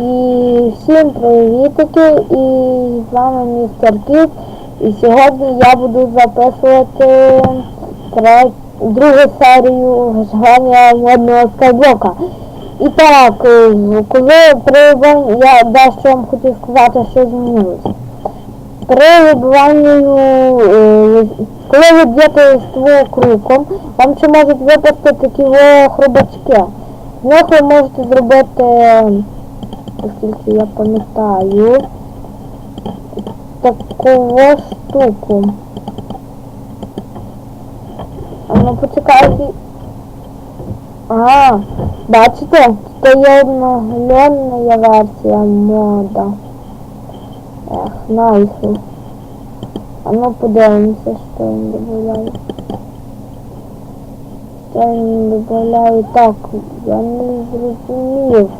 І всім привітики, і з вами містер Кіт. І сьогодні я буду записувати тре- другу серію виживання водного скайблока. І так, е, коли при я дещо вам хотів сказати, що змінилось. При вибиванні, е, коли ви б'єте ствол круком, вам ще можуть випасти такі хробачки. З них ви можете зробити, оскільки я пам'ятаю, таку ось штуку. А ну почекайте. А, бачите? Це є одноглянна версія мода. Ех, найхи. А ну подивимося, що він додає. Що він додає так, я не зрозумів.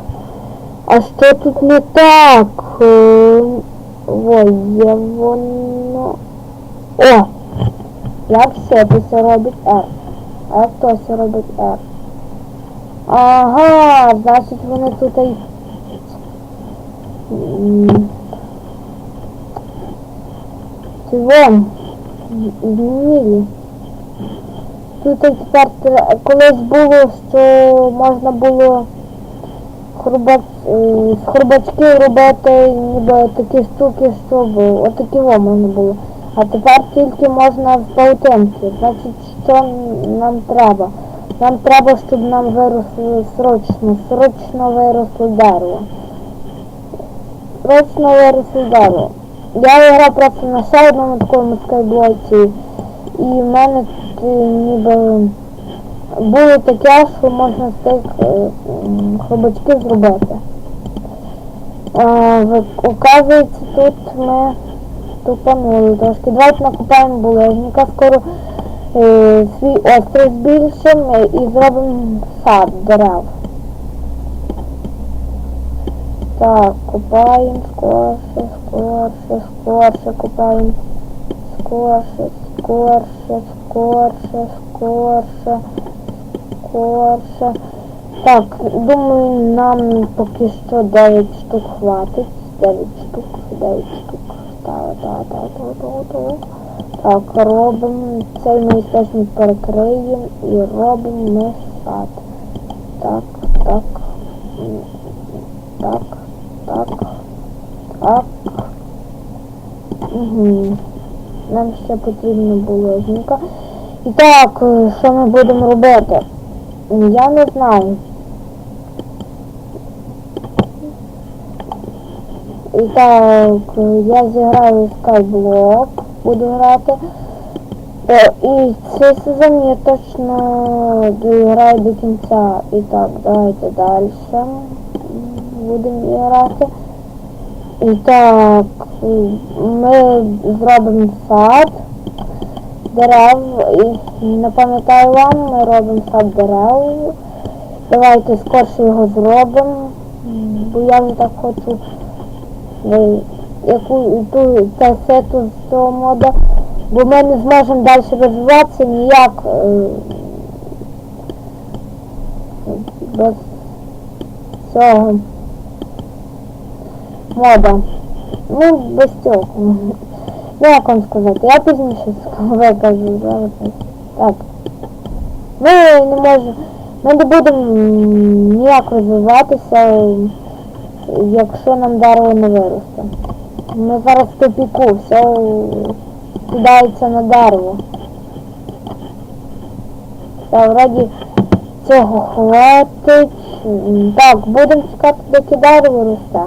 А що тут не так? Е, Ой, є воно. О! Як все це робить R? А як то все робить R? Ага, значить вони тут і... Вон. Змінили. Тут тепер колись було, що можна було хрубач, з хрубачків робити ніби такі штуки, щоб отакі можна було. А тепер тільки можна з паутинки. Значить, що нам треба? Нам треба, щоб нам виросли срочно, срочно виросло дерево. Срочно виросло дерево. Я грав просто на ще одному такому скайблоці. І в мене е, ніби було таке, що можна з тих е, хробачків зробити. Оказується, тут ми тупанули трошки. Давайте накопаємо булежника, скоро е, свій острів збільшимо і зробимо сад дерев. Так, копаємо скорше, скорше, скорше, копаємо. Скорше, скорше, скорше, скорше, скорше. Так, думаю, нам поки що 9 штук хватить. 9 штук, 9 штук. Так, так, так, так, так, так. Так, робимо цей ми істочник перекриємо і робимо ми сад. Так, так. Так, так, так. Угу. Нам ще потрібно було жінка. І так, що ми будемо робити? Я не знаю. І так, я зіграю Skyblock, буду грати. Е, І цей сезон я точно доіграю до кінця. І так, давайте далі будемо грати. І так, ми зробимо сад дерев. І не пам'ятаю вам, ми робимо сад дерев. Давайте скорше його зробимо. Бо я вже так хочу е, яку ту те сету з цього мода. Бо ми не зможемо далі розвиватися ніяк е, без цього мода. Ну, без цього. Як вам сказати, я пізніше викажу зараз. Так. Ми не можемо. Ми не будемо ніяк розвиватися, якщо нам дерево не виросте. Ми зараз в тупіку, все кидається на дерево. Так, вроді цього хватить. Так, будемо чекати, доки дерево росте.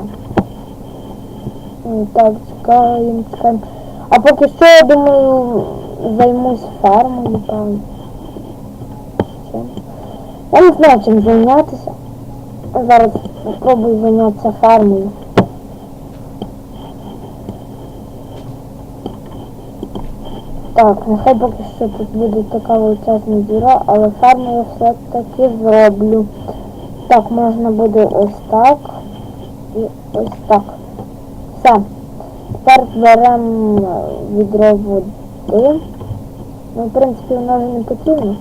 Так, чекаємо, чекаємо. А поки що, я думаю, займусь певно. Чим? Я не знаю, чим зайнятися. Зараз спробую зайнятися фермою. Так, нехай поки що тут буде така величезна діра, але ферму я все-таки зроблю. Так, можна буде ось так. І ось так. Все. Тепер беремо відро води. Ну, в принципі, воно вже не потрібно.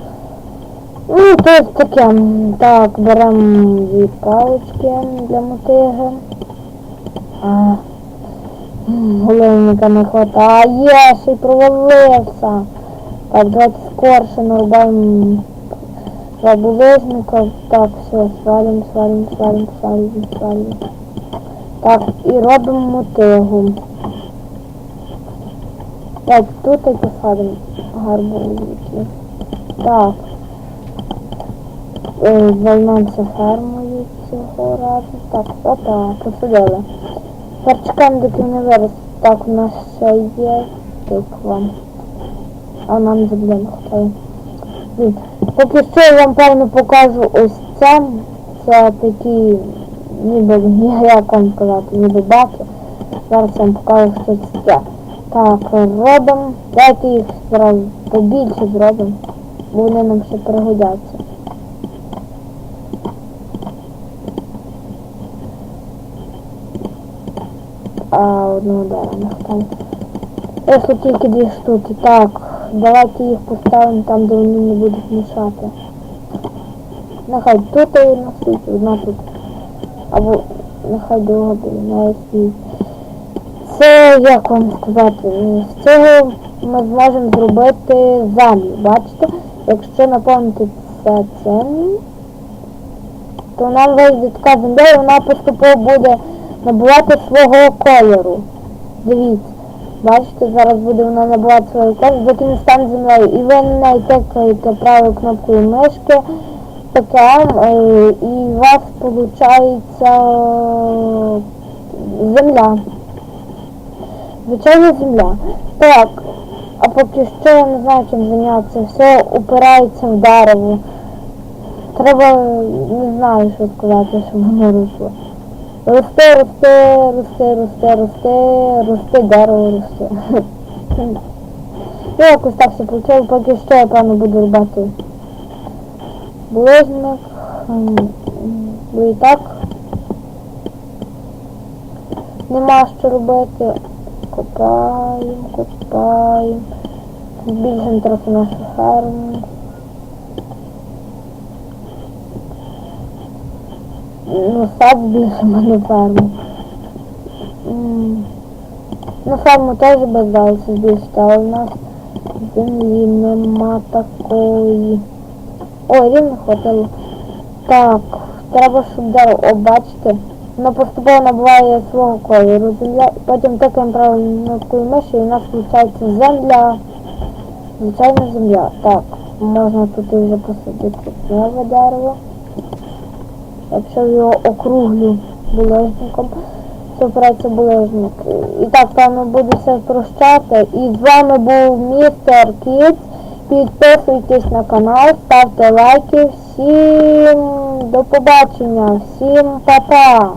Ну, то таке. Так, беремо дві палички для мотиги. А, Головника не хватає, ще й провалився. Так, давайте скорше нарубаємо забулежника. Так, все, свалим, свалим, свалим, свалим, свалим. Так, і робимо мотигу. Так, тут і посадимо гарбузики. Так. Е, Займаємося фермою цього разу. Так, опа, посадили. Тепер чекаємо, доки вони виростуть. Так, у нас ще є тиква. А нам не хватає. Ні, Поки що я вам певно покажу ось це. Це такі, ніби, вам сказати, ніби баки. Зараз я вам покажу, що це таке. Так, робимо. Давайте їх зразу побільше зробимо. Бо вони нам ще пригодяться. А одного дерева хватає. Ось тільки дві штуки. Так, давайте їх поставимо там, де вони не будуть мішати. Нехай тут і на світі, одна тут. Або нехай друга буде. Це, як вам сказати, з цього ми зможемо зробити землю. Бачите? Якщо наповнити це цим, то нам вийде така земля і вона поступово буде набувати свого кольору. Дивіться. Бачите, зараз буде вона набувати свою кольору, доки не стане землею. І ви на неї тикаєте правою кнопкою мишки, ПКМ, е, і у вас виходить земля. Звичайна земля. Так, а поки що я не знаю чим зайнятися. Все упирається в дерево. Треба, не знаю, що сказати, щоб воно росло. Росте, росте, росте, росте, росте, росте, дерево росте. Ну, якось так все вийшло, поки що я певно буду рубати ближник. М, Бо і так нема що робити. Копаємо, копаємо. Збільшимо трохи нашу ферму. Ну, сад збільшимо, не ферму. М, Ну, ферму теж би здалося збільшити, але в нас землі нема такої. Ой, рівно хватило. Так, треба, щоб дерево, о, бачите, воно поступово набуває свого кольору земля, потім тикаємо правильно миші і у нас виходить земля, звичайна земля. Так, можна тут і вже посадити нове дерево. Якщо його округлю булежником, це операція булежник. І так, певно, буду все прощати. І з вами був містер Кіт. Підписуйтесь на канал, ставте лайки. Всім до побачення, всім па-па!